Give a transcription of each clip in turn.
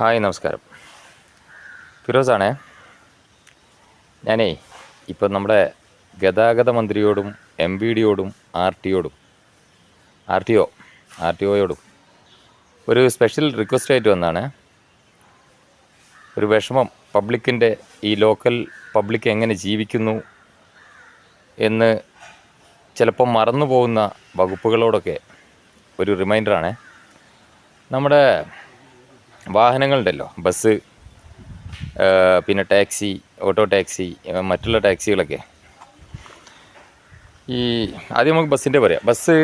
Hi നമസ്കാരം. ഫിറോസാണേ ഞാനേ ഇപ്പം നമ്മുടെ ഗതാഗത മന്ത്രിയോടും എം വി ഡിയോടും R ടിയോടും R T O R T ഒയോടും ഒരു സ്പെഷ്യൽ റിക്വസ്റ്റ് ആയിട്ട് വന്നാണ്. ഒരു വിഷമം പബ്ലിക്കിന്റെ ഈ ലോക്കൽ പബ്ലിക് എങ്ങനെ ജീവിക്കുന്നു എന്ന് ചിലപ്പം മറന്നു പോകുന്ന വകുപ്പുകളോടൊക്കെ ഒരു റിമൈൻഡറാണ് നമ്മുടെ വാഹനങ്ങളുണ്ടല്ലോ. ബസ് പിന്നെ ടാക്സി ഓട്ടോ ടാക്സി മറ്റുള്ള ടാക്സികളൊക്കെ. ഈ ആദ്യം നമുക്ക് ബസ്സിന്റെ പറയാം. ബസ്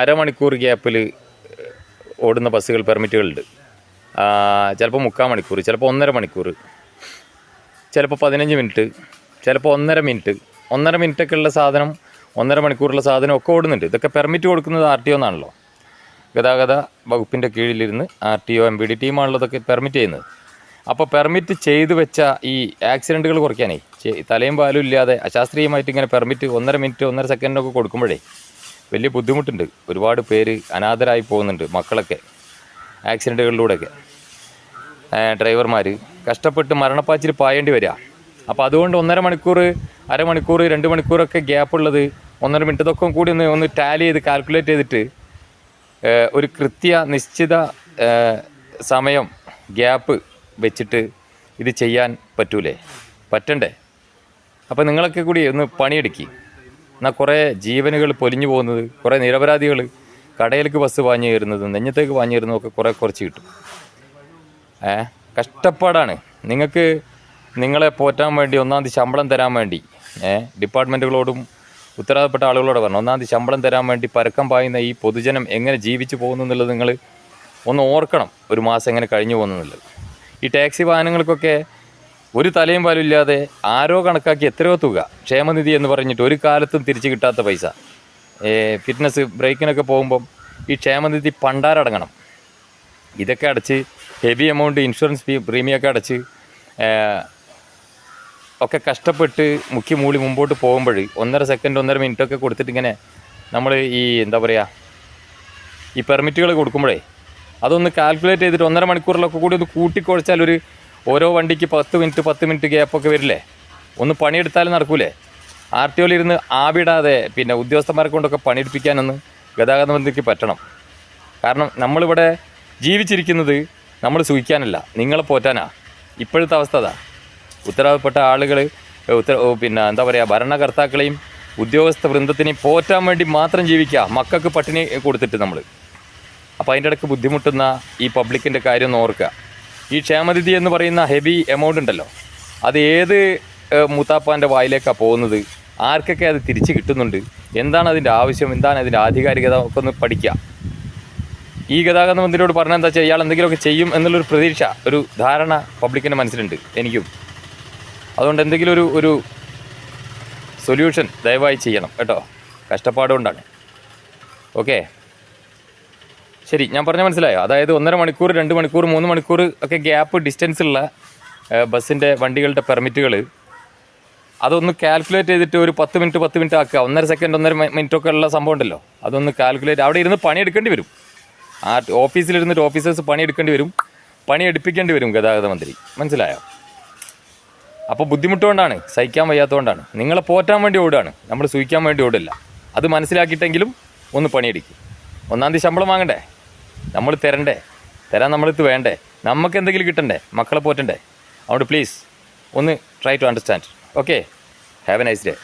അരമണിക്കൂർ ഗ്യാപ്പിൽ ഓടുന്ന ബസ്സുകൾ പെർമിറ്റുകളുണ്ട്. ചിലപ്പോൾ മുക്കാൽ മണിക്കൂർ ചിലപ്പോൾ ഒന്നര മണിക്കൂർ ചിലപ്പോൾ പതിനഞ്ച് മിനിറ്റ് ചിലപ്പോൾ ഒന്നര മിനിറ്റ്. ഒന്നര മിനിറ്റൊക്കെ ഉള്ള സാധനം ഒന്നര മണിക്കൂറുള്ള സാധനം ഒക്കെ ഓടുന്നുണ്ട്. ഇതൊക്കെ പെർമിറ്റ് കൊടുക്കുന്നത് ആർ ടി ഒന്നാണല്ലോ. ഗതാഗത വകുപ്പിന്റെ കീഴിലിരുന്ന് R T O M B D ടീമാണല്ലോ ഇതൊക്കെ പെർമിറ്റ് ചെയ്യുന്നത്. അപ്പോൾ പെർമിറ്റ് ചെയ്തു വെച്ച ഈ ആക്സിഡന്റുകൾ കുറയ്ക്കാനേ തലയും പാലും ഇല്ലാതെ അശാസ്ത്രീയമായിട്ട് ഇങ്ങനെ പെർമിറ്റ് ഒന്നര മിനിറ്റ് ഒന്നര സെക്കൻഡൊക്കെ കൊടുക്കുമ്പോഴേ വലിയ ബുദ്ധിമുട്ടുണ്ട്. ഒരുപാട് പേര് അനാഥരായി പോകുന്നുണ്ട് മക്കളൊക്കെ ആക്സിഡന്റുകളിലൂടെയൊക്കെ ഡ്രൈവർമാർ കഷ്ടപ്പെട്ട് മരണപ്പാച്ചിൽ പായേണ്ടി വരിക അപ്പോൾ അതുകൊണ്ട് ഒന്നര മണിക്കൂർ അരമണിക്കൂർ രണ്ട് മണിക്കൂറൊക്കെ ഗ്യാപ്പുള്ളത് ഒന്നര മിനിറ്റ് ഇതൊക്കെ കൂടി ഒന്ന് ഒന്ന് ടാലി ചെയ്ത് കാൽക്കുലേറ്റ് ചെയ്തിട്ട് ഒരു കൃത്യ നിശ്ചിത സമയം ഗ്യാപ്പ് വെച്ചിട്ട് ഇത് ചെയ്യാൻ പറ്റൂലേ? പറ്റണ്ടേ? അപ്പോൾ നിങ്ങളൊക്കെ കൂടി ഒന്ന് പണിയെടുക്കി. എന്നാൽ കുറേ ജീവനുകൾ പൊലിഞ്ഞു പോകുന്നത് കുറേ നിരപരാധികൾ കടയിലേക്ക് ബസ് വാങ്ങി കയറുന്നത് നെഞ്ഞത്തേക്ക് വാങ്ങി കയറുന്നതൊക്കെ കുറേ കുറച്ച് കിട്ടും. ഏ കഷ്ടപ്പാടാണ്. നിങ്ങൾക്ക് നിങ്ങളെ പോറ്റാൻ വേണ്ടി ഒന്നാം തീയതി ശമ്പളം തരാൻ വേണ്ടി ഏ ഡിപ്പാർട്ട്മെന്റുകളോടും ഉത്തരവാദപ്പെട്ട ആളുകളോട് പറഞ്ഞു. ഒന്നാം തീയതി ശമ്പളം തരാൻ വേണ്ടി പരക്കം പായുന്ന ഈ പൊതുജനം എങ്ങനെ ജീവിച്ചു പോകുന്നു എന്നുള്ളത് നിങ്ങൾ ഒന്ന് ഓർക്കണം. ഒരു മാസം എങ്ങനെ കഴിഞ്ഞു പോകുന്നു എന്നുള്ളത്. ഈ ടാക്സി വാഹനങ്ങൾക്കൊക്കെ ഒരു തലയും പാലും ഇല്ലാതെ ആരോ കണക്കാക്കി എത്രയോ തുക ക്ഷേമനിധി എന്ന് പറഞ്ഞിട്ട് ഒരു കാലത്തും തിരിച്ചു കിട്ടാത്ത പൈസ. ഫിറ്റ്നസ് ബ്രേക്കിനൊക്കെ പോകുമ്പം ഈ ക്ഷേമനിധി പണ്ടാരടങ്ങണം ഇതൊക്കെ അടച്ച് ഹെവി എമൗണ്ട് ഇൻഷുറൻസ് ഫീ അടച്ച് ഒക്കെ കഷ്ടപ്പെട്ട് മുക്കി മൂളി മുമ്പോട്ട് പോകുമ്പോൾ ഒന്നര സെക്കൻഡ് ഒന്നര മിനിറ്റ് ഒക്കെ കൊടുത്തിട്ട് ഇങ്ങനെ നമ്മൾ ഈ എന്താ പറയുക ഈ പെർമിറ്റുകൾ കൊടുക്കുമ്പോഴേ അതൊന്ന് കാൽക്കുലേറ്റ് ചെയ്തിട്ട് ഒന്നര മണിക്കൂറിലൊക്കെ കൂടി ഒന്ന് കൂട്ടിക്കുഴച്ചാൽ ഒരു ഓരോ വണ്ടിക്ക് പത്ത് മിനിറ്റ് പത്ത് മിനിറ്റ് ഗ്യാപ്പൊക്കെ വരില്ലേ? ഒന്ന് പണിയെടുത്താലും നടക്കൂലേ? ആർ ടി ഒയിലിരുന്ന് ആവിടാതെ പിന്നെ ഉദ്യോഗസ്ഥന്മാരെ കൊണ്ടൊക്കെ പണിയെടുപ്പിക്കാനൊന്ന് ഗതാഗത മന്ത്രിക്ക് പറ്റണം. കാരണം നമ്മളിവിടെ ജീവിച്ചിരിക്കുന്നത് നമ്മൾ സൂഹിക്കാനല്ല നിങ്ങളെ പോറ്റാനാ. ഇപ്പോഴത്തെ അവസ്ഥ അതാ. ഉത്തരവാദപ്പെട്ട ആളുകൾ ഉത്തര പിന്നെ എന്താ പറയുക ഭരണകർത്താക്കളെയും ഉദ്യോഗസ്ഥ വൃന്ദത്തിനെയും പോറ്റാൻ വേണ്ടി മാത്രം ജീവിക്കുക. മക്കൾക്ക് പട്ടിണി കൊടുത്തിട്ട് നമ്മൾ അപ്പോൾ അതിന്റെ ഇടയ്ക്ക് ബുദ്ധിമുട്ടുന്ന ഈ പബ്ലിക്കിന്റെ കാര്യം ഒന്ന് ഓർക്കുക. ഈ ക്ഷേമനിധി എന്ന് പറയുന്ന ഹെവി എമൗണ്ട് ഉണ്ടല്ലോ. അത് ഏത് മൂത്താപ്പാന്റെ വായിലേക്കാണ് പോകുന്നത്? ആർക്കൊക്കെ അത് തിരിച്ച് കിട്ടുന്നുണ്ട്? എന്താണ് അതിന്റെ ആവശ്യം? എന്താണ് അതിന്റെ ആധികാരികത? ഒക്കെ ഒന്ന് പഠിക്കുക. ഈ ഗതാഗത മന്ത്രിയോട് പറഞ്ഞാൽ എന്താ വെച്ചാൽ ഇയാൾ എന്തെങ്കിലുമൊക്കെ ചെയ്യും എന്നുള്ളൊരു പ്രതീക്ഷ ഒരു ധാരണ പബ്ലിക്കിന്റെ മനസ്സിലുണ്ട് എനിക്കും. അതുകൊണ്ട് എന്തെങ്കിലും ഒരു ഒരു സൊല്യൂഷൻ ദയവായി ചെയ്യണം കേട്ടോ. കഷ്ടപ്പാടുകൊണ്ടാണ്. ഓക്കെ ശരി ഞാൻ പറഞ്ഞ മനസ്സിലായോ? അതായത് ഒന്നര മണിക്കൂർ രണ്ട് മണിക്കൂർ മൂന്ന് മണിക്കൂർ ഒക്കെ ഗ്യാപ്പ് ഡിസ്റ്റൻസ് ഉള്ള ബസ്സിന്റെ വണ്ടികളുടെ പെർമിറ്റുകൾ അതൊന്ന് കാൽക്കുലേറ്റ് ചെയ്തിട്ട് ഒരു പത്ത് മിനിറ്റ് പത്ത് മിനിറ്റ് ആക്കുക. ഒന്നര സെക്കൻഡ് ഒന്നര മിനിറ്റ് ഒക്കെ ഉള്ള സംഭവം ഉണ്ടല്ലോ. അതൊന്ന് കാൽക്കുലേറ്റ് അവിടെ ഇരുന്ന് പണിയെടുക്കേണ്ടി വരും. ആ ഓഫീസിലിരുന്നിട്ട് ഓഫീസേഴ്സ് പണിയെടുക്കേണ്ടി വരും. പണി എടുപ്പിക്കേണ്ടി വരും ഗതാഗത മന്ത്രി. മനസ്സിലായോ? അപ്പോൾ ബുദ്ധിമുട്ടുകൊണ്ടാണ് സഹിക്കാൻ വയ്യാത്തതുകൊണ്ടാണ്. നിങ്ങളെ പോറ്റാൻ വേണ്ടി ഓടുകയാണ്. നമ്മൾ സൂഹിക്കാൻ വേണ്ടി ഓടില്ല. അത് മനസ്സിലാക്കിയിട്ടെങ്കിലും ഒന്ന് പണിയെടുക്കും. ഒന്നാം തീയതി ശമ്പളം വാങ്ങണ്ടേ? നമ്മൾ തരണ്ടേ? തരാൻ നമ്മളടുത്ത് വേണ്ടേ? നമുക്ക് എന്തെങ്കിലും കിട്ടണ്ടേ? മക്കളെ പോറ്റണ്ടേ? അതുകൊണ്ട് പ്ലീസ് ഒന്ന് try to understand okay have a nice day